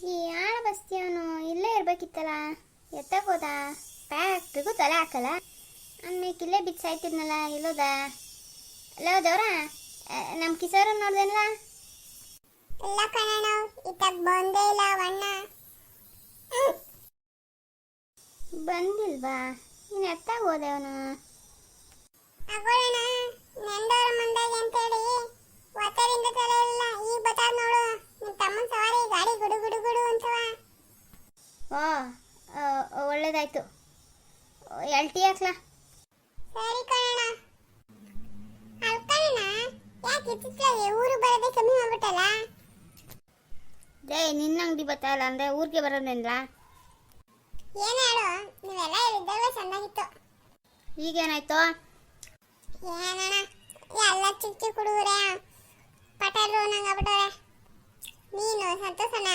ಆಳ ಬಸ್ತಿಯವನು ಇಲ್ಲೇ ಇರ್ಬೇಕಿತ್ತಲ್ಲ? ಎತ್ತಕೋದ ಫ್ಯಾಕ್ಟ್ರಿಗೂ ತಲೆ ಹಾಕಲ್ಲ? ಅನ್ಮೇಕ್ ಇಲ್ಲೇ ಬಿಚ್ಚಾಯ್ತಿದ್ನಲ್ಲ ಇಲ್ಲೋದ? ಅಲ್ಲ ನಮ್ಮ ಕಿಸೋರು ನೋಡ್ದೇನಲ್ಲ? ಇಲ್ಲ ಕಣಣ್ಣ ಇತ್ತಾಗ ಬಂದೇ ಇಲ್ಲ ಅಣ್ಣ ಬಂದಿಲ್ವಾ? ನೀನು ಎತ್ತಾಗ ಹೋದೆ ಅವನು? ಅಗೋಳಣ್ಣ ನಂದವ್ರ ಮಂದಾಗ ಅಂತೇಳಿ ಒತ್ತರಿಂದ ತಲೆ ಇಲ್ಲ ಈಗ ಬತ್ತಾದ ನೋಡು ನಿಮ್ ತಮ್ಮನ ಸವಾರಿ ಗಾಡಿ ಗುಡು ಗುಡು ಗುಡು ಅಂತವ ಓ ಆ, ಒಳ್ಳೇದಾಯ್ತು ಎಲ್ ಟಿ ಹಾಕ್ಲಾ ಸರಿ ಕಣಣ್ಣ ಅಲ್ಕಣ್ಣ ಯಾಕೆ ಇತ್ತಿತ್ತಲಾಗೆ ಊರು ಬರೋದೇ ಕಮ್ಮಿ ಮಾಡ್ಬಿಟ್ಟಲ್ಲ ಡೇ ನಿನ್ನ ಅಂಗಡಿ ಬತ್ತಲ್ಲ ಅಂದರೆ ಊರಿಗೆ ಬರೋದೇನಿಲ್ಲ ಏನ್ ಹೇಳು ನೀವೆಲ್ಲ ಹೇಳಿದ್ದಲ್ಲ ಚೆನ್ನಾಗಿತ್ತು. ಈಗೇನಾಯ್ತು? ಏನಣ್ಣ ಎಲ್ಲ ಚಿಕ್ಕ ಚಿಕ್ಕ ಹುಡುಗರೇ ಪಟೇಲ್ರು ನಂಗಾಗ್ಬಿಟ್ಟವ್ರೆ ನೀನು ಸಂತೋಷನ?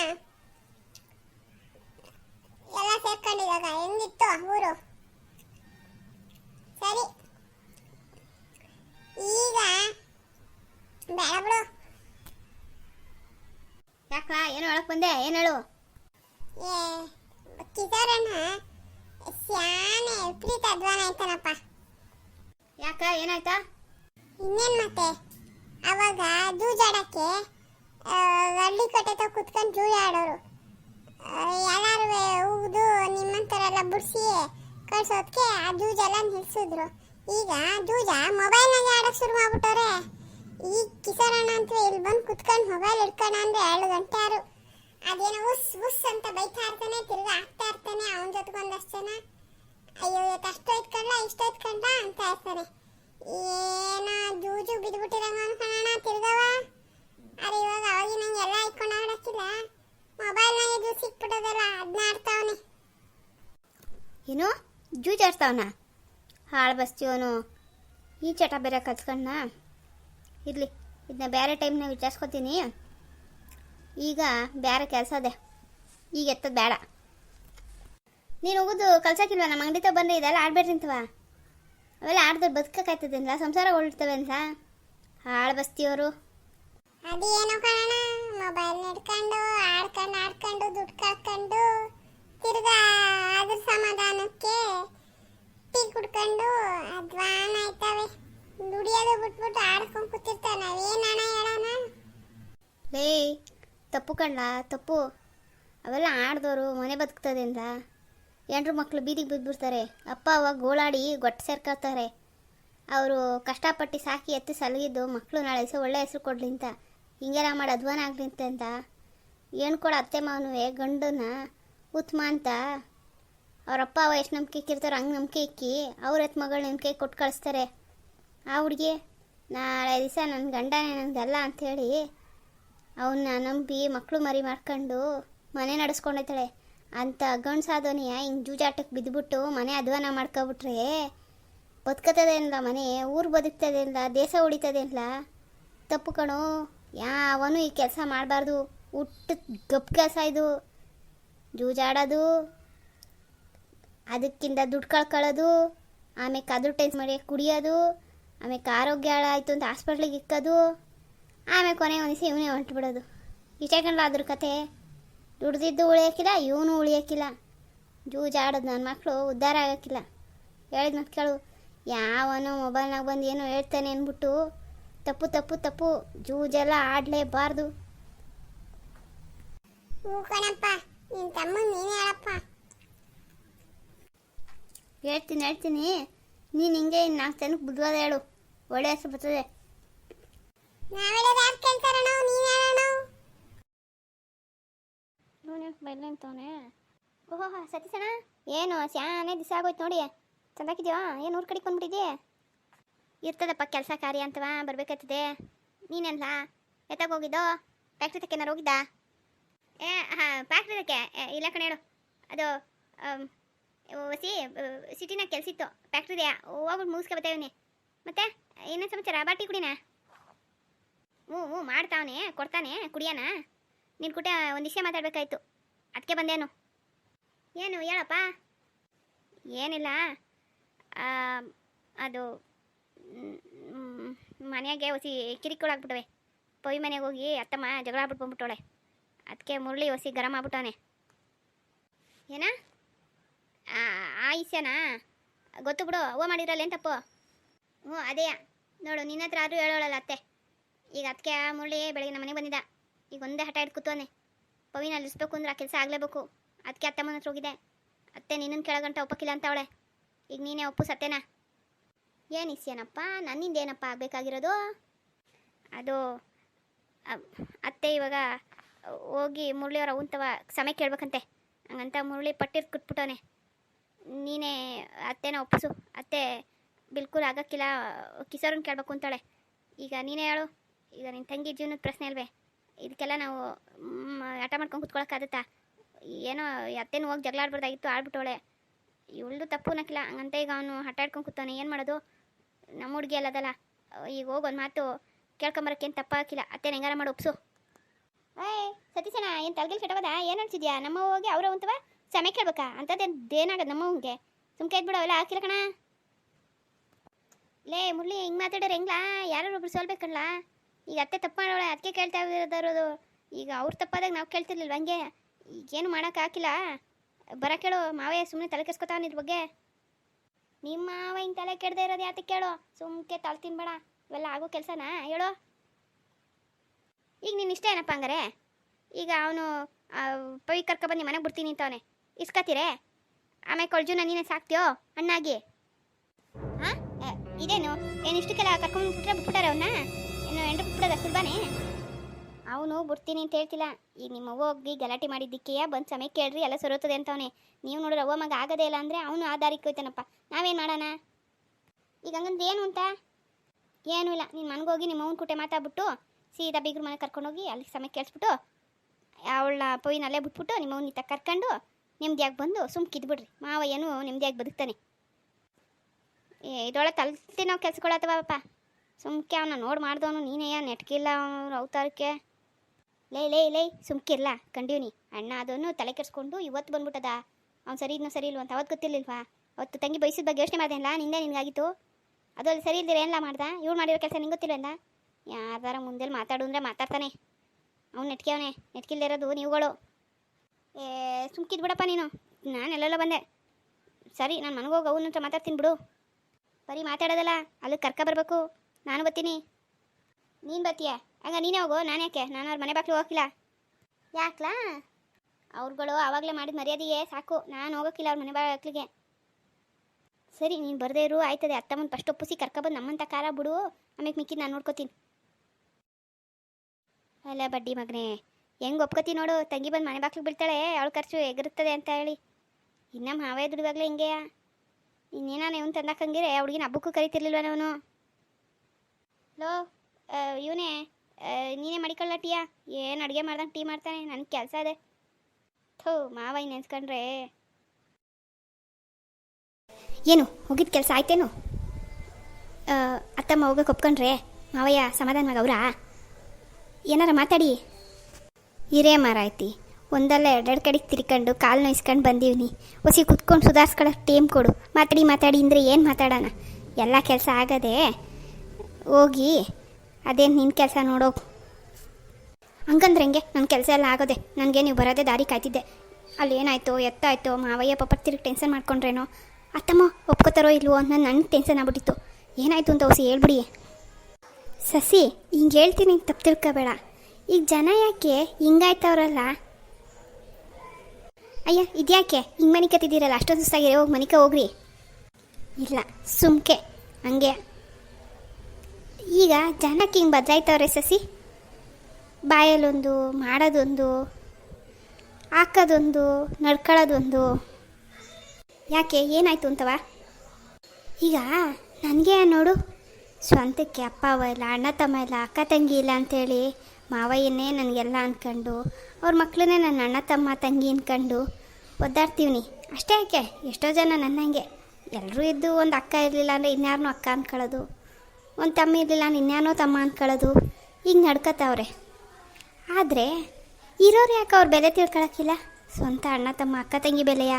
ಎಲ್ಲ ಸೇರ್ಕೊಂಡಿದಾಗ ಹೆಂಗಿತ್ತು ಊರು? ಸರಿ. ಈಗ ಬೇಡ ಬಿಡು. ಯಾಕ ಏನು ಒಳಗೆ ಬಂದೆ? ಏನು ಹೇಳು? ಏ ಕಿಶೋರಣ್ಣ ಸ್ಯಾನೆ ವಿಪರೀತ ಅಧ್ವಾನ ಆಯ್ತಾನಪ್ಪ. ಯಾಕ ಏನಾಯ್ತಾ? ಇನ್ನೇನ್ ಮತ್ತೆ? ಅವಾಗ ಜೂಜಾಡಕ್ಕೆ ಹಳ್ಳಿ ಕಟ್ಟೆ ತಗ ಕುತ್ಕೊಂಡು ಜೂಜಾಡೋರು. ಎಲ್ಲಾರು ಉಗ್ದು ನಿಮ್ಮಂತರೆಲ್ಲ ಬುಡ್ಸಿ ಕಳ್ಸೋದಕ್ಕೆ ಆ ಜೂಜೆಲ್ಲ ನಿಲ್ಸಿದ್ರು. ಈಗ ಜೂಜ ಮೊಬೈಲ್ನಾಗೆ ಆಡಕ್ ಶುರು ಮಾಡ್ಬಿಟ್ಟವ್ರೆ. ಈ ಕಿಸರಣ ಅಂತ ಇಲ್ಲಿ ಬಂದು ಕುತ್ಕೊಂಡು ಮೊಬೈಲ್ ಹಿಡ್ಕೋಣ ಅಂದ್ರೆ ಎರಡು ಗಂಟೆ ಆರು. ಅದೇನೋ ಉಸ್ ಉಸ್ ಅಂತ ಬೈತಾ ಇರ್ತಾನೆ, ತಿರ್ಗಿ ಆಗ್ತಾ ಇರ್ತಾನೆ, ಅವನ ಜೊತೆಗೆ ಒಂದಷ್ಟು ಜನ. ಅಯ್ಯೋ ಇವತ್ತು ಅಷ್ಟು ಇಟ್ಕೊಂಡ ಇಷ್ಟು ಇಟ್ಕೊಂಡ ಅಂತ ಇರ್ತಾನೆ. ಏನ ಜೂಜು ಬಿದ್ಬಿಟ್ಟಿರಂಗ ಅನ್ಕೊಳ್ಳೋಣ ತಿರ್ಗವ ಅರೆ, ಇವಾಗ ಅವಾಗಿ ನಂಗೆ ಎಲ್ಲ ಇಟ್ಕೊಂಡು ಆಡಕ್ಕಿಲ್ಲ. ಮೊಬೈಲ್ನಾಗೆ ಜೂಸ್ ಸಿಕ್ಬಿಟ್ಟದಲ್ಲ ಅದನ್ನ ಆಡ್ತಾವನೆ. ಏನು ಜೂಜಾಡ್ತಾವನ ಹಾಳು ಬಸ್ತೀವನು? ಈ ಚಟ ಬೇರೆ ಕಲ್ತ್ಕೊಂಡ ಇರಲಿ ಇದನ್ನ ಬೇರೆ ಟೈಮ್ನ ವಿಚಾರಿಸ್ಕೊತೀನಿ. ಈಗ ಬೇರೆ ಕೆಲಸ ಅದೇ. ಈಗ ಎತ್ತದ ಬೇಡ ನೀನು ಹೋಗೋದು ಕಲ್ಸಕ್ಕಿಲ್ವ ನಮ್ಮ ಅಂಗಡಿ ತಗ ಬಂದ್ರೆ ಇದೆಲ್ಲ ಆಡ್ಬೇಡ್ರಿಂತವ ಅವೆಲ್ಲ ಆಡ್ದು ಬದುಕಾಯ್ತದಿಲ್ಲ ಸಂಸಾರ ಹೊಳ್ತವೆ ಅಂತ ಹಾಳು ಬಸ್ತಿಯವರು ಅದೇನೋ ಕಾರಣ ಮೊಬೈಲ್ ಹಿಡ್ಕೊಂಡು ಆಡ್ಕೊಂಡು ಆಡ್ಕೊಂಡು, ದುಡ್ಡು ಕಳ್ಕೊಂಡು, ತಿರ್ಗಾ ಅದ್ರ ಸಮಾಧಾನಕ್ಕೆ ಟೀ ಕುಡ್ಕೊಂಡು, ಅದ್ವಾನ ಆಯ್ತವೆ. ದುಡಿಯೋದು ಬಿಟ್ಬಿಟ್ಟು ಆಡ್ಕೊಂಡು ಲೇ, ತಪ್ಪು ಕಣ್ಣ, ತಪ್ಪು. ಅವೆಲ್ಲ ಆಡ್ದವರು ಮನೆ ಬದುಕ್ತದಿಂದ ಅಂತ ಎಂಟ್ರು ಮಕ್ಕಳು ಬೀದಿಗೆ ಬಿದ್ದುಬಿಡ್ತಾರೆ ಅಪ್ಪ ಅವಾಗ ಗೋಳಾಡಿ ಗೊಟ್ಟು ಸೇರ್ಕೊಳ್ತಾರೆ. ಅವರು ಕಷ್ಟಪಟ್ಟು ಸಾಕಿ ಎತ್ತಿ ಸಲಗಿದ್ದು ಮಕ್ಕಳು ನಾಳೆ ಹೆಸರು ಒಳ್ಳೆ ಹೆಸರು ಕೊಡ್ಲಿಂತ ಹಿಂಗೆಲ್ಲ ಮಾಡಿ ಅಧ್ವಾನ ಆಗ್ಲಿಂತ ಅಂತ ಅಂತ ಏನು ಕೊಡ ಅತ್ತೆ ಮಾವನವೇ, ಗಂಡನ ಉತ್ತಮ ಅಂತ. ಅವರಪ್ಪ ಅವ ಎಷ್ಟು ನಂಬಿಕೆ ಇಕ್ಕಿರ್ತಾರೋ ಹಂಗೆ ನಂಬಿಕೆ ಇಕ್ಕಿ ಅವ್ರ ಎತ್ತು ಮಗಳು ನಿಮ್ಮ ಕೈ ಕೊಟ್ಟು ಕಳಿಸ್ತಾರೆ. ಆ ಹುಡುಗಿ, ನಾಳೆ ದಿವಸ ನನ್ನ ಗಂಡನೇ ನನಗೆಲ್ಲ ಅಂಥೇಳಿ ಅವನ್ನ ನಂಬಿ ಮಕ್ಕಳು ಮರಿ ಮಾಡ್ಕೊಂಡು ಮನೆ ನಡೆಸ್ಕೊಂಡೈತಾಳೆ. ಅಂತ ಗಂಡ್ಸಾದವನಿಯ ಹಿಂಗೆ ಜೂಜಾಟಕ್ಕೆ ಬಿದ್ದುಬಿಟ್ಟು ಮನೆ ಅಧ್ವಾನ ಮಾಡ್ಕೊಬಿಟ್ರೆ ಬದುಕತದೆ ಇಲ್ಲ ಮನೆ? ಊರು ಬದುಕ್ತದೆ ಇಲ್ಲ ದೇಶ ಉಳಿತದೆ ಇಲ್ಲ ತಪ್ಪು ಕಣು, ಯಾವನು ಈ ಕೆಲಸ ಮಾಡಬಾರ್ದು. ಹುಟ್ಟು ಗಪ್ ಕೆಲಸ ಇದು. ಜೂಜಾಡೋದು, ಅದಕ್ಕಿಂತ ದುಡ್ಡು ಕಳ್ಕೊಳ್ಳೋದು ಆಮೇಲೆ ಅದ್ರ ಟೆನ್ಸ್ ಮಾಡಿ ಕುಡಿಯೋದು ಆಮೇಲೆ ಆರೋಗ್ಯ ಹಾಳಾಯಿತು ಅಂತ ಹಾಸ್ಪಿಟ್ಲಿಗೆ ಇಕ್ಕೋದು ಆಮೇಲೆ ಕೊನೆ ಒಂದು ದಿವಸ ಇವನೇ ಹೊಂಟ್ಬಿಡೋದು ಇಷ್ಟೇ ಕಂಡ್ಲ ಅದ್ರ ಕತೆ ದುಡ್ದಿದ್ದು ಉಳಿಯೋಕ್ಕಿಲ್ಲ ಇವನು ಉಳಿಯೋಕ್ಕಿಲ್ಲ ಜೂಜಾಡೋದು ನನ್ನ ಮಕ್ಕಳು ಉದ್ಧಾರ ಆಗೋಕ್ಕಿಲ್ಲ ಹೇಳಿದ ಮಕ್ಕಳು ಕೇಳು. ಯಾವನೋ ಮೊಬೈಲ್ನಾಗ ಬಂದು ಏನೋ ಹೇಳ್ತಾನೆ ಅಂದ್ಬಿಟ್ಟು ತಪ್ಪು ತಪ್ಪು ತಪ್ಪು ಜೂಜೆಲ್ಲ ಆಡಲೇಬಾರ್ದು. ಹೇಳ್ತೀನಿ ಹೇಳ್ತೀನಿ. ನೀನು ಹಿಂಗೆ ಇನ್ನು ನಾಲ್ಕು ಜನಕ್ಕೆ ಬುದ್ಧವಾದ ಹೇಳು. ಒಳ್ಳೆ ಹೆಸರು ಬರ್ತದೆ. ನೋಡಿ ಬೈಲ ಅಂತವನೆ ಓಹೋ ಸತೀಸಣ್ಣ ಏನು ಸ್ಯಾನೆ ದಿಸ ಆಗೋಯ್ತು ನೋಡಿ. ಚಂದಾಕಿದ್ಯೋ ಏನು ಊರ್ ಕಡೆಗೆ ಬಂದ್ಬಿಟ್ಟಿದ್ಯೆ? ಇರ್ತದಪ್ಪ ಕೆಲಸ ಕಾರ್ಯ ಅಂತವಾ ಬರ್ಬೇಕಾಗ್ತದೆ. ನೀನೆಲ್ಲ ಎತ್ತಾಗ ಹೋಗಿದ್ದೋ? ಫ್ಯಾಕ್ಟ್ರಿ ತಕ್ಕ ಏನಾರು ಹೋಗಿದ್ದ? ಏ ಹಾಂ ಫ್ಯಾಕ್ಟ್ರಿ ತಕ್ಕೆ. ಇಲ್ಲ ಕಣ ಹೇಳು. ಅದು ಸಿ ಹೊಸಿ ಸಿಟಿನಾಗ ಕೆಲಸ ಇತ್ತು ಫ್ಯಾಕ್ಟ್ರಿದೆಯಾ ಹೋಗ್ಬಿಟ್ಟು ಮುಗಿಸ್ಕೊ ಬರ್ತೇವನಿ ಮತ್ತೆ? ಏನೇನು ಸಮಾಚಾರ ಬಾಟಿ ಕುಡಿನಾ? ಹ್ಞೂ ಹ್ಞೂ, ಮಾಡ್ತಾವನೆ, ಕೊಡ್ತಾನೆ ಕುಡಿಯೋಣ ನಿನ್ನ ಕುಟ ಒಂದು ವಿಷಯ ಮಾತಾಡಬೇಕಾಯ್ತು. ಅದಕ್ಕೆ ಬಂದೇನು? ಏನು, ಹೇಳಪ್ಪ. ಏನಿಲ್ಲ. ಅದು ಮನೆಯಾಗೆ ಹೊಸಿ ಕಿರಿಕಿರಿ ಆಗ್ಬಿಟ್ಟವೆ ಪೊಯ್ ಮನೆಗೆ ಹೋಗಿ ಅತ್ತಮ್ಮ ಜಗಳ ಆಗ್ಬಿಟ್ಟು ಅದಕ್ಕೆ ಮುರಳಿ ಹೊಸಿ ಗರಂ ಆಗ್ಬಿಟ್ಟವನೆ. ಏನ? ಆ ವಿಷಯನಾ ಗೊತ್ತು ಬಿಡು ಹೂವು ಮಾಡಿರಲ್ಲ ಏನು ತಪ್ಪು? ಹ್ಞೂ, ಅದೇ. ನೋಡು ನಿನ್ನ ಹತ್ರ ಆದರೂ ಹೇಳೋಳಲ್ಲ ಅತ್ತೆ. ಈಗ ಅದಕ್ಕೆ ಮುರಳಿ ಬೆಳಗ್ಗೆ ನಮ್ಮ ಮನೆಗೆ ಬಂದಿದ್ದ. ಈಗ ಒಂದೇ ಹಠ ಹಿಡ್ದು ಕೂತವನೆ. ಪವಿನ ಅಲ್ಲಿಸ್ಬೇಕು ಅಂದ್ರೆ ಆ ಕೆಲಸ ಆಗಲೇಬೇಕು. ಅದಕ್ಕೆ ಅತ್ತಮ್ಮನ ಮನೆ ಹತ್ರ ಹೋಗಿದೆ ಅತ್ತೆ ನಿನ್ನನ್ನು ಕೆಳಗಂಟ ಒಪ್ಪಕ್ಕಿಲ್ಲ ಅಂತ ಅವಳೆ. ಈಗ ನೀನೇ ಒಪ್ಪು ಸತ್ತೇನಾ ಏನು ಇಸ್ಯನಪ್ಪ? ನನ್ನಿಂದ ಏನಪ್ಪ ಆಗಬೇಕಾಗಿರೋದು? ಅದು ಅತ್ತೆ ಇವಾಗ ಹೋಗಿ ಮುರಳಿಯವರ ಉಂತವ ಸಮಯ ಕೇಳ್ಬೇಕಂತೆ. ಹಂಗಂತ ಮುರಳಿ ಪಟ್ಟಿರ್ ಕುಟ್ಬಿಟ್ಟವನೆ. ನೀನೇ ಅತ್ತೆನ ಒಪ್ಪಿಸು ಅತ್ತೆ ಬಿಲ್ಕುಲ್ ಆಗಕ್ಕಿಲ್ಲ ಕಿಸೋರನ್ನ ಕೇಳಬೇಕು ಅಂತಾಳೆ. ಈಗ ನೀನೇ ಹೇಳು, ಈಗ ನಿನ್ನ ತಂಗಿ ಜೀವನದ ಪ್ರಶ್ನೆ ಅಲ್ವೇ? ಇದಕ್ಕೆಲ್ಲ ನಾವು ಆಟ ಮಾಡ್ಕೊಂಡು ಕುತ್ಕೊಳಕ್ಕಾಗುತ್ತಾ? ಏನೋ ಅತ್ತೇನು ಹೋಗಿ ಜಗಳ ಆಡ್ಬಾರ್ದಾಗಿತ್ತು, ಆಡ್ಬಿಟ್ಟವಳೆ. ಇವಳ್ದು ತಪ್ಪು ನಕ್ಕಿಲ್ಲ ಹಂಗಂತ ಈಗ ಅವನು ಆಟಾಡ್ಕೊಂಡು ಕೂತಾನೆ. ಏನು ಮಾಡೋದು? ನಮ್ಮ ಹುಡುಗಿ ಅಲ್ಲದಲ್ಲ. ಈಗ ಹೋಗಿ ಒಂದು ಮಾತು ಕೇಳ್ಕೊಂಬರಕ್ಕೇನು ತಪ್ಪಾಗಿಲ್ಲ ಅತ್ತೇನು ಹೆಂಗಾರ ಮಾಡಿ, ಒಪ್ಸು. ಏಯ್ ಸತೀಶಣ್ಣ, ಏನು ತಲೆಗೆ ಕೆಟ್ಟವದ ಏನು ಅನ್ಸಿದ್ಯಾ? ನಮ್ಮ ಹೋಗಿ ಅವ್ರ ಅಂತವ ಸಮಯ ಕೇಳ್ಬೇಕಾ? ಅಂಥದ್ದೇನು ನಮ್ಮ ಹಂಗೆ ಸುಮ್ಕೆ ಇದ್ಬಿಡು ಅವೆಲ್ಲ ಹಾಕಿಲ್ಲ ಕಣ? ಲೇ ಮುರಳಿ, ಹಿಂಗೆ ಮಾತಾಡೋರು ಹೆಂಗ್ಲಾ? ಯಾರು ಒಬ್ರು ಸೋಲ್ಬೇಕಲ್ಲ ಈಗ ಅತ್ತೆ ತಪ್ಪು ಮಾಡೋಳೆ ಅದಕ್ಕೆ ಕೇಳ್ತಾ ಇರೋದು ಈಗ ಅವ್ರು ತಪ್ಪಾದಾಗ ನಾವು ಕೇಳ್ತಿರ್ಲಿಲ್ಲ ಹಂಗೆ? ಈಗೇನು ಮಾಡೋಕೆ ಹಾಕಿಲ್ಲ. ಬರ ಕೇಳು ಮಾವೇ ಸುಮ್ಮನೆ ತಲೆ ಕೆಸ್ಕೊತಾವ ಇದ್ರ ಬಗ್ಗೆ. ನಿಮ್ಮ ಮಾವ ಹಿಂಗೆ ತಲೆ ಕೆಡದೆ ಇರೋದು ಯಾತಕ್ಕೆ ಕೇಳು? ಸುಮ್ಕೆ ತಲೆ ತಿನ್ಬೇಡ. ಇವೆಲ್ಲ ಆಗೋ ಕೆಲಸನಾ? ಹೇಳು. ಈಗ ನೀನು ಇಷ್ಟ ಏನಪ್ಪ ಹಂಗಾರೆ? ಈಗ ಅವನು ಪವಿ ಕರ್ಕ ಬಂದು ಮನೆಗೆ ಬಿಡ್ತೀನಿ ಅಂತವನೆ. ಇಸ್ಕತ್ತೀರೇ ಆಮೇಲೆ ಕೊಳ್ಜುನ ನೀನೇ ಸಾಕ್ತೀಯೋ? ಅಣ್ಣಾಗಿ? ಇದೇನು? ಏನು ಇಷ್ಟಕ್ಕೆಲ್ಲ ಕರ್ಕೊಂಡು ಬಿಟ್ಬಿಟ್ರೆ ಬಿಟ್ಬಿಟ್ಟಾರೆ ಅವನ್ನ ಏನು ಎಂಟ್ರು ಬಿಟ್ಬಿಡೋದ ಸುಲ್ಬಾನೇ ಅವನು ಬಿಡ್ತೀನಿ ಅಂತ ಹೇಳ್ತಿಲ್ಲ. ಈಗ ನಿಮ್ಮ ಅವ್ವ ಹೋಗಿ ಗಲಾಟೆ ಮಾಡಿದ್ದಕ್ಕೆ ಬಂದು ಸಮಯ ಕೇಳ್ರಿ, ಎಲ್ಲ ಸರೋತದೆ ಅಂತವನೆ. ನೀವು ನೋಡಿದ್ರೆ ಅವ್ವ ಮಗ ಆಗದೇ ಇಲ್ಲ ಅಂದರೆ ಅವನು ಆ ಹೋಯ್ತಾನಪ್ಪ. ನಾವೇನು ಮಾಡೋಣ? ಈಗ ಹಂಗಂದ್ರೆ ಏನು ಅಂತ? ಏನೂ ಇಲ್ಲ. ನೀನು ಮನೆಗೋಗಿ ನಿಮ್ಮ ಅವ್ನ ಕುಟೆ ಮಾತಾಡ್ಬಿಟ್ಟು ಸೀದಾ ಬಿಗ್ರ ಮನೆ ಕರ್ಕೊಂಡೋಗಿ ಅಲ್ಲಿ ಸಮಯ ಕೇಳಿಸ್ಬಿಟ್ಟು ಅವಳ ಪೊಯ್ನ ಅಲ್ಲೇ ಬಿಟ್ಬಿಟ್ಟು ನಿಮ್ಮ ಅವ್ನ ಕರ್ಕೊಂಡು ನೆಮ್ಮದಿಯಾಗಿ ಬಂದು ಸುಮ್ ಕಿದ್ಬಿಡ್ರಿ ಮಾವ ಏನು ನೆಮ್ಮದಿಯಾಗಿ ಬದುಕ್ತಾನೆ. ಏ ಇದೊಳ ತಲ್ತಿ ನಾವು ಕೆಲ್ಸಕೊಳತ್ತವಪ್ಪ ಸುಮ್ಕೆ ಅವನ ನೋಡಿ ಮಾಡ್ದವನು ನೀನೇಯ ನೆಟ್ಕಿಲ್ಲ ಅವ್ರ ಅವತಾರಕ್ಕೆ ಲೇ ಲೇ ಲೇ, ಸುಮ್ಕಿರ್ಲ ಕಂಡೀವ್ನಿ ಅಣ್ಣ ಅದನ್ನು ತಲೆ ಕೆಡ್ಸ್ಕೊಂಡು ಇವತ್ತು ಬಂದ್ಬಿಟ್ಟದ. ಅವ್ನು ಸರಿ ಇನ್ನೂ ಸರಿ ಇಲ್ವಂತ ಅವತ್ತು ಗೊತ್ತಿರ್ಲಿಲ್ವಾ? ಅವತ್ತು ತಂಗಿ ಬಯಸಿದ ಬಗ್ಗೆ ಯೋಚನೆ ಮಾಡ್ದೆ ನಿಂದೆ ನಿನಗಾಗಿತ್ತು? ಅಲ್ಲಿ ಸರಿ ಇಲ್ದಿರ ಏನಿಲ್ಲ ಮಾಡ್ದ? ಇವ್ಳು ಮಾಡಿರೋ ಕೆಲಸ ನಿಂಗೆ ಗೊತ್ತಿಲ್ವಂದ ಯಾರ್ದಾರ ಮುಂದೆ ಮಾತಾಡು ಅಂದರೆ ಮಾತಾಡ್ತಾನೆ. ಅವ್ನು ನೆಟ್ಕೆ ಅವನೇ ನೆಟ್ಕಿಲ್ದಿರೋದು ನೀವುಗಳು. ಏ ಸುಮ್ಕಿದ್ಬಿಡಪ್ಪ ನೀನು ನಾನು. ಎಲ್ಲೆಲ್ಲ ಬಂದೆ. ಸರಿ, ನಾನು ಮನೆಗೋಗಿ ಅವನ ಹತ್ರ ಮಾತಾಡ್ತೀನಿ ಬಿಡು. ಬರೀ ಮಾತಾಡೋದಲ್ಲ ಅಲ್ಲಿ ಕರ್ಕ ಬರಬೇಕು. ನಾನು ಬತ್ತೀನಿ ನೀನು ಬರ್ತೀಯ? ಹಂಗ ನೀನೇ ಹೋಗು, ನಾನು ಯಾಕೆ? ನಾನು ಅವ್ರ ಮನೆ ಬಾಕ್ಲು ಹೋಗಿಲ್ಲ ಯಾಕ್ಲಾ? ಅವ್ರುಗಳು ಆವಾಗಲೇ ಮಾಡಿದ ಮರ್ಯಾದೆಯೇ ಸಾಕು. ನಾನು ಹೋಗೋಕ್ಕಿಲ್ಲ ಅವ್ರ ಮನೆ ಬಾಕ್ಲಿಗೆ ಸರಿ, ನೀನು ಬರದೇ ಇರು, ಆಯ್ತದೆ. ಅತ್ತಮ್ಮನ ಫಸ್ಟ್ ಒಪ್ಪಿಸಿ ಕರ್ಕೊಬಂದು ನಮ್ಮಂತ ಕಾರ ಬಿಡು. ಆಮೇಲೆ ಮಿಕ್ಕಿ ನಾನು ನೋಡ್ಕೋತೀನಿ. ಅಲ್ಲ ಬಡ್ಡಿ ಮಗನೇ, ಹೆಂಗೆ ಒಪ್ಕೋತಿ ನೋಡು. ತಂಗಿ ಬಂದು ಮನೆ ಬಾಕ್ಲಿಗೆ ಬಿಡ್ತಾಳೆ ಅವಳ ಖರ್ಚು ಎಗರುತ್ತದೆ ಅಂತ ಹೇಳಿ. ಇನ್ನ ಮಾವೇ ದುಡಿವಾಗಲೇ ಹಿಂಗೆಯಾ? ಇನ್ನೇನಾನ ಇವನು ತಂದಾಕಂಗಿರೆ ಹುಡುಗಿನ ಹಬ್ಬಕ್ಕೂ ಕರಿತಿರ್ಲಿಲ್ವ ಅವನು? ಲೋ ಇವನೇ ನೀನೇ ಮಡಿಕೊಳ್ಳ ಟೀಯಾ. ಏನು ಅಡುಗೆ ಮಾಡ್ದಂಗೆ ಟೀ ಮಾಡ್ತಾನೆ? ನನ್ನ ಕೆಲಸ ಇದೆ. ಥೋ, ಮಾವ ನೆನ್ಸ್ಕೊಂಡ್ರೆ ಏನು, ಹೋಗಿದ ಕೆಲಸ ಆಯ್ತೇನು? ಅತ್ತಮ್ಮ ಹೋಗಕ್ಕೆ ಒಪ್ಕೊಂಡ್ರೆ ಮಾವಯ್ಯ ಸಮಾಧಾನವಾಗಿ ಅವರಾ? ಏನಾರ ಮಾತಾಡಿ. ಹಿರೇ ಮಾರಾಯ್ತಿ ಒಂದಲ್ಲ ಎರಡೆರಡು ಕಡೆಗೆ ತಿರ್ಕೊಂಡು ಕಾಲು ನೋಯಿಸ್ಕೊಂಡು ಬಂದೀವಿ ಒಸಿ ಕುತ್ಕೊಂಡು ಸುಧಾರಿಸ್ಕೊಳ್ಳೋ ಟೇಮ್ ಕೊಡು. ಮಾತಾಡಿ ಮಾತಾಡಿ ಅಂದರೆ ಏನು ಮಾತಾಡೋಣ? ಎಲ್ಲ ಕೆಲಸ ಆಗದೆ ಹೋಗಿ ಅದೇನು ನಿನ್ನ ಕೆಲಸ ನೋಡೋಗು ಹಂಗಂದ್ರೆ ಹೆಂಗೆ? ನನ್ನ ಕೆಲಸ ಎಲ್ಲ ಆಗೋದೆ. ನನಗೆ ನೀವು ಬರೋದೇ ದಾರಿ ಕಾಯ್ತಿದ್ದೆ. ಅಲ್ಲಿ ಏನಾಯ್ತು, ಎತ್ತಾಯ್ತು, ಮಾವಯ್ಯ ಪಾಪ ತಿರುಗಿ ಟೆನ್ಷನ್ ಮಾಡ್ಕೊಂಡ್ರೇನೋ? ಅತ್ತಮ್ಮ, ಒಪ್ಕೋತಾರೋ ಇಲ್ವೋ ಅಂತ ನನಗೆ ಟೆನ್ಷನ್ ಆಗ್ಬಿಟ್ಟಿತ್ತು. ಏನಾಯ್ತು ಅಂತ ಹೊಸಿ ಹೇಳ್ಬಿಡಿ. ಸಸಿ, ಹಿಂಗೆ ಹೇಳ್ತೀನಿ, ತಪ್ಪು ತಿಳ್ಕೊಬೇಡ. ಈಗ ಜನ ಯಾಕೆ ಹಿಂಗಾಯ್ತವ್ರಲ್ಲ? ಅಯ್ಯ, ಇದ್ಯಾಕೆ? ಹಿಂಗೆ ಮನೆ ಕತ್ತಿದ್ದೀರಲ್ಲ ಅಷ್ಟೊಂದು ಸುಸ್ತಾಗಿದೆ ಹೋಗಿ ಮನಿಕ ಹೋಗ್ರಿ. ಇಲ್ಲ, ಸುಮ್ಕೆ, ಹಂಗೆ. ಈಗ ಜನಕ್ಕೆ ಹಿಂಗೆ ಬದಲಾಯ್ತವ್ರೆ ಸಸಿ? ಬಾಯಲ್ಲೊಂದು, ಮಾಡೋದೊಂದು, ಹಾಕೋದೊಂದು, ನಡ್ಕೊಳ್ಳೋದೊಂದು. ಯಾಕೆ, ಏನಾಯಿತು ಅಂತವ? ಈಗ ನನಗೆ ನೋಡು, ಸ್ವಂತಕ್ಕೆ ಅಪ್ಪ ಅವ ಇಲ್ಲ, ಅಣ್ಣ ತಮ್ಮ ಇಲ್ಲ, ಅಕ್ಕ ತಂಗಿ ಇಲ್ಲ ಅಂಥೇಳಿ ಮಾವಯ್ಯನೇ ನನಗೆಲ್ಲ ಅಂದ್ಕೊಂಡು ಅವ್ರ ಮಕ್ಕಳನ್ನೇ ನನ್ನ ಅಣ್ಣ, ತಮ್ಮ, ತಂಗಿ ಅಂದ್ಕೊಂಡು ಒದ್ದಾಡ್ತೀವ್ನಿ. ಅಷ್ಟೇ ಯಾಕೆ? ಎಷ್ಟೋ ಜನ ನನ್ನಂಗೆ. ಎಲ್ಲರೂ ಇದ್ದು ಒಂದು ಅಕ್ಕ ಇರಲಿಲ್ಲ ಅಂದರೆ ಇನ್ಯಾರನೂ ಅಕ್ಕ ಅಂದ್ಕೊಳ್ಳೋದು ಒಂದು ತಮ್ಮ ಇರಲಿಲ್ಲ ಅಂದ್ರೆ ಇನ್ಯಾನೋ ತಮ್ಮ ಅಂದ್ಕೊಳ್ಳೋದು ಈಗ ನಡ್ಕತ್ತವ್ರೆ. ಆದರೆ ಇರೋರು ಯಾಕೆ ಅವ್ರ ಬೆಲೆ ತಿಳ್ಕೊಳಕ್ಕಿಲ್ಲ? ಸ್ವಂತ ಅಣ್ಣ, ತಮ್ಮ, ಅಕ್ಕ ತಂಗಿ ಬೆಲೆಯ?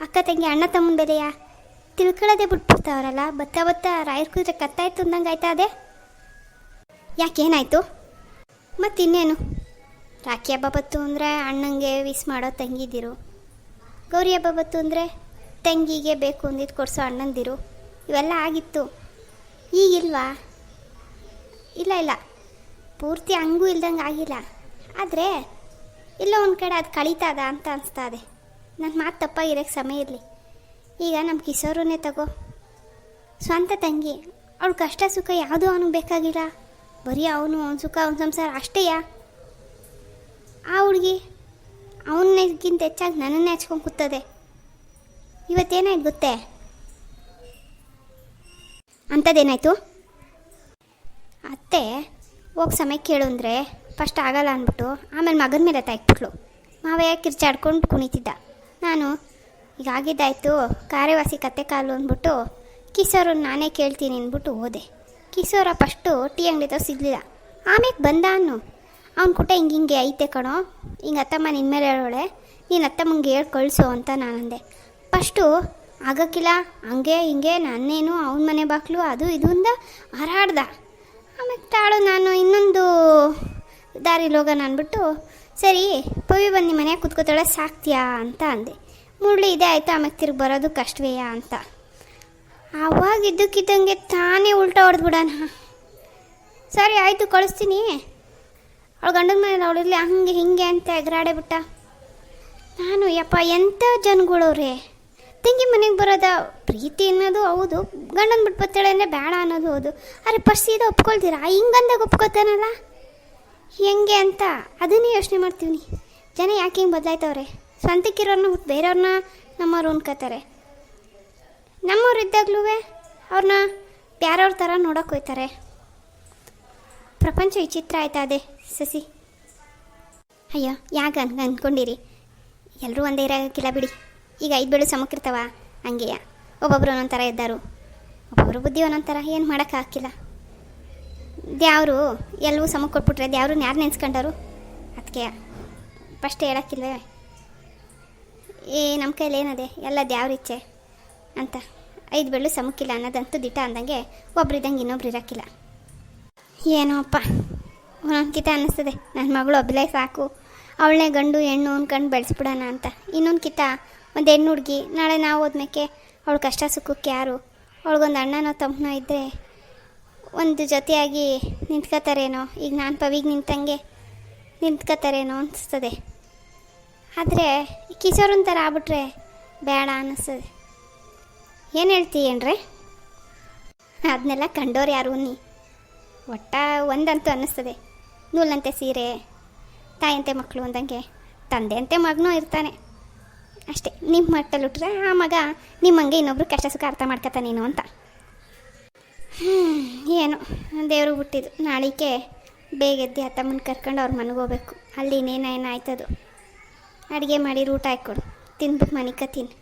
ಅಕ್ಕ ತಂಗಿ, ಅಣ್ಣ, ತಮ್ಮನ ಬೆಲೆಯ? ತಿಳ್ಕೊಳ್ಳೋದೇ ಬಿಟ್ಬಿಡ್ತಾವ್ರಲ್ಲ. ಬತ್ತ ಬತ್ತ ರಾಯರ್ ಕುದುರೆ ಕತ್ತಾಯ್ತು ಅಂದಂಗೆ ಆಯ್ತಾ ಅದೇ? ಯಾಕೇನಾಯ್ತು? ಮತ್ತಿನ್ನೇನು ರಾಖಿ ಹಬ್ಬ ಬತ್ತು ಅಂದರೆ ಅಣ್ಣಂಗೆ ವಿಸ್ ಮಾಡೋ ತಂಗಿದಿರು. ಗೌರಿ ಹಬ್ಬ ಬತ್ತು ಅಂದರೆ ತಂಗಿಗೆ ಬೇಕು ಅಂದಿದ್ದು ಕೊಡಿಸೋ ಅಣ್ಣಂದಿರು. ಇವೆಲ್ಲ ಆಗಿತ್ತು. ಈಗಿಲ್ವಾ ಇಲ್ಲ ಇಲ್ಲ. ಪೂರ್ತಿ ಹಂಗೂ ಇಲ್ದಂಗೆ ಆಗಿಲ್ಲ. ಆದರೆ ಇಲ್ಲ ಒಂದು ಕಡೆ ಅದು ಕಳೀತದ ಅಂತ ಅನಿಸ್ತಾ ಇದೆ ನನ್ನ ಮಾತು ತಪ್ಪಾಗಿರೋಕ್ಕೆ ಸಮಯ ಇರಲಿ. ಈಗ ನಮ್ಮ ಕಿಶೋರನ್ನೇ ತಗೋ. ಸ್ವಂತ ತಂಗಿ. ಅವಳು ಕಷ್ಟ ಸುಖ ಯಾವುದೂ ಅವನಿಗೆ ಬೇಕಾಗಿಲ್ಲ? ಬರೀ ಅವನು, ಅವನ ಸುಖ, ಅವನ ಸಂಸಾರ ಅಷ್ಟೇಯಾ ಆ ಹುಡುಗಿ ಅವನಿಗಿಂತ ಹೆಚ್ಚಾಗಿ ನನ್ನನ್ನೇ ಹಚ್ಕೊಂಡು ಕೂತದೆ. ಇವತ್ತೇನಾಯ್ತು ಗೊತ್ತೇ? ಅಂಥದ್ದೇನಾಯಿತು ಅತ್ತೆ, ಹೋಗಿ ಸಮಯ ಕೇಳು ಅಂದರೆ ಫಸ್ಟ್ ಆಗಲ್ಲ ಅಂದ್ಬಿಟ್ಟು ಆಮೇಲೆ ಮಗನ ಮೇಲೆ ತಾಯ್ಬಿಟ್ಲು ಮಾವಯ್ಯ ಕಿರ್ಚಾಡ್ಕೊಂಡು ಕುಣಿತಿದ್ದ. ನಾನು, ಈಗ ಆಗಿದ್ದಾಯ್ತು, ಕಾರ್ಯವಾಸಿ ಕತೆ ಕಾಲು ಅಂದ್ಬಿಟ್ಟು ಕಿಸೋರು ನಾನೇ ಕೇಳ್ತೀನಿ ಅಂದ್ಬಿಟ್ಟು ಹೋದೆ. ಕಿಶೋರ ಫಸ್ಟು ಟೀ ಅಂಗಡಿ ಸಿಗಲಿಲ್ಲ ಆಮೇಲೆ ಬಂದ ಅನ್ನು ಅವ್ನ ಕುಟ ಹಿಂಗೆ ಹಿಂಗೆ ಐತೆ ಕಣೋ. ಹಿಂಗೆ ಅತ್ತಮ್ಮ ನಿನ್ನ ಮೇಲೆ ಹೇಳೋಳೆ. ನೀನು ಅತ್ತಮ್ಮಂಗೆ ಹೇಳಿ ಕಳಿಸು ಅಂತ ನಾನು ಅಂದೆ ಫಸ್ಟು ಆಗೋಕ್ಕಿಲ್ಲ. ಹಂಗೆ ಹಿಂಗೆ ನಾನೇನು ಅವನ ಮನೆ ಬಾಕ್ಲು ಅದು ಇದು ಅಂದ ಹಾರಾಡ್ದ. ಆಮೇಲೆ ತಾಳು ನಾನು ಇನ್ನೊಂದು ದಾರಿಲಿ ಹೋಗೋಣ ಅಂದ್ಬಿಟ್ಟು ಸರಿ, ಪವಿ ಬಂದು ನಿಮ್ಮ ಮನೆಯಾಗ ಕುತ್ಕೋತಾಳೆ, ಸಾಕ್ತೀಯಾ ಅಂತ ಅಂದೆ. ಮುರುಳಿ, ಇದೇ ಆಯಿತು? ಆಮೇಲೆ ತಿರುಗಿ ಬರೋದು ಕಷ್ಟವೇಯಾ? ಅಂತ. ಆವಾಗ ಇದ್ದಕ್ಕಿದ್ದಂಗೆ ತಾನೇ ಉಲ್ಟಾ ಹೊಡೆದ್ಬಿಡೋಣ ಸರಿ, ಆಯಿತು, ಕಳಿಸ್ತೀನಿ. ಅವಳು ಗಂಡನ ಮನೇಲಿ ಅವಳಿರಲಿ ಹಂಗೆ ಹಿಂಗೆ ಅಂತ ಎಗರಾಡೆ ಬಿಟ್ಟ. ನಾನು, ಯಪ್ಪ, ಎಂಥ ಜನಗಳವ್ರೆ? ತಂಗಿ ಮನೆಗೆ ಬರೋದ ಪ್ರೀತಿ ಅನ್ನೋದು ಹೌದು, ಗಂಡನ ಬಿಟ್ಟು ಬರ್ತಾಳೆ ಅಂದರೆ ಬೇಡ ಅನ್ನೋದು ಹೌದು. ಅರೆ ಫಸ್ಟ್ ಸೀದಾ ಒಪ್ಕೊಳ್ತೀರಾ? ಹಿಂಗಂದಾಗ ಒಪ್ಕೋತಾನಲ್ಲ? ಹೆಂಗೆ ಅಂತ ಅದನ್ನೇ ಯೋಚನೆ ಮಾಡ್ತೀವಿ ಜನ ಯಾಕೆ ಹಿಂಗೆ ಬದಲಾಯ್ತವ್ರೆ? ಸ್ವಂತಕ್ಕಿರೋರ್ನ ಬಿಟ್ಟು ಬೇರೆಯವ್ರನ್ನ ನಮ್ಮವ್ರು ಅನ್ಕೋತಾರೆ ನಮ್ಮವ್ರು ಇದ್ದಾಗ್ಲೂ ಅವ್ರನ್ನ ಯಾರವ್ರ ಥರ ನೋಡೋಕೆ ಹೋಯ್ತಾರೆ. ಪ್ರಪಂಚ ವಿಚಿತ್ರ ಆಯ್ತಾ ಅದೇ, ಸಸಿ? ಅಯ್ಯೋ, ಯಾಕೆ ಅನ್ ಅಂದ್ಕೊಂಡಿರಿ ಎಲ್ಲರೂ ಒಂದೇ ಇರೋಕ್ಕಿಲ್ಲ ಬಿಡಿ. ಈಗ ಐದು ಬೆಳು ಸಮಕ್ಕಿರ್ತಾವ ಹಂಗೆಯ? ಒಬ್ಬೊಬ್ರು ಒಂದೊಂದು ಥರ ಇದ್ದಾರು. ಒಬ್ಬೊಬ್ರು ಬುದ್ಧಿ ಒಂದೊಂದು ಥರ, ಏನು ಮಾಡೋಕ್ಕಾಗಿಲ್ಲ ದ್ಯಾವರು ಎಲ್ಲವೂ ಸಮಕ್ಕೆ ಕೊಟ್ಬಿಟ್ರೆ ದ್ಯಾವ್ರನ್ನ ಯಾರು ನೆನ್ಸ್ಕೊಂಡರು? ಅದಕ್ಕೆ ಫಸ್ಟ್ ಹೇಳೋಕ್ಕಿಲ್ವೇ? ಏ ನಮ್ಮ ಕೈಲಿ ಏನದೆ ಎಲ್ಲ ದ್ಯಾವ್ರ ಇಚ್ಛೆ ಅಂತ. ಐದು ಬೆಳ್ಳು ಸಮಕ್ಕಿಲ್ಲ ಅನ್ನೋದಂತೂ ದಿಟ ಅಂದಂಗೆ ಒಬ್ರಿದ್ದಂಗೆ ಇನ್ನೊಬ್ರು ಇರೋಕ್ಕಿಲ್ಲ. ಏನೋ ಅಪ್ಪ, ಒಂದೊಂದ್ಕಿತ ಅನ್ನಿಸ್ತದೆ. ನನ್ನ ಮಗಳು ಒಬ್ಬಲೇ ಸಾಕು. ಅವಳನ್ನೇ ಗಂಡು, ಹೆಣ್ಣು ಅನ್ಕೊಂಡು ಬೆಳೆಸ್ಬಿಡೋಣ ಅಂತ. ಇನ್ನೊಂದು ಕಿತ ಒಂದು ಹೆಣ್ಣು ಹುಡುಗಿ, ನಾಳೆ ನಾವು ಹೋದ್ಮೇಕೆ ಅವಳು ಕಷ್ಟ ಸುಖಕ್ಕೆ ಯಾರು? ಅವಳಿಗೊಂದು ಅಣ್ಣನೋ ತಮ್ಮನೋ ಇದ್ದರೆ ಒಂದು ಜೊತೆಯಾಗಿ ನಿಂತ್ಕೋತಾರೇನೋ? ಈಗ ನಾನು ಪವಿಗೆ ನಿಂತಂಗೆ ನಿಂತ್ಕೋತಾರೇನೋ ಅನಿಸ್ತದೆ. ಆದರೆ ಕಿಶೋರನ್ ಥರ ಆಗ್ಬಿಟ್ರೆ ಬೇಡ ಅನ್ನಿಸ್ತದೆ. ಏನು ಹೇಳ್ತೀಯೇನ್ರೆ ಅದನ್ನೆಲ್ಲ ಕಂಡೋರು ಯಾರು ನೀ? ಒಟ್ಟ ಒಂದಂತೂ ಅನ್ನಿಸ್ತದೆ. ನೂಲಂತೆ ಸೀರೆ, ತಾಯಂತೆ ಮಕ್ಕಳು ಅಂದಂಗೆ ತಂದೆಯಂತೆ ಮಗನೂ ಇರ್ತಾನೆ. ಅಷ್ಟೇ ನಿಮ್ಮ ಮಟ್ಟಲ್ಲಿ ಹುಟ್ರೆ ಆ ಮಗ ನಿಮ್ಮಂಗೆ ಇನ್ನೊಬ್ರು ಕಷ್ಟ ಸುಖ ಅರ್ಥ ಮಾಡ್ಕೊತಾನೇನು ಅಂತ. ಹ್ಞೂ ಏನು ದೇವ್ರಿಗೆ ಬಿಟ್ಟಿದ್ದು ನಾಳಿಕೆ ಬೇಗ ಎದ್ದು ಅತ್ತಮ್ಮನ ಕರ್ಕೊಂಡು ಅವ್ರ ಮನೆಗೆ ಹೋಗ್ಬೇಕು. ಅಲ್ಲಿ ಇನ್ನೇನೇನು ಆಯ್ತದು? ಅಡುಗೆ ಮಾಡಿ ಊಟ ಹಾಕ್ಕೊಡು. ತಿನ್ಬಿಟ್ಟು ಮನೆ ಕತ್ತೀನಿ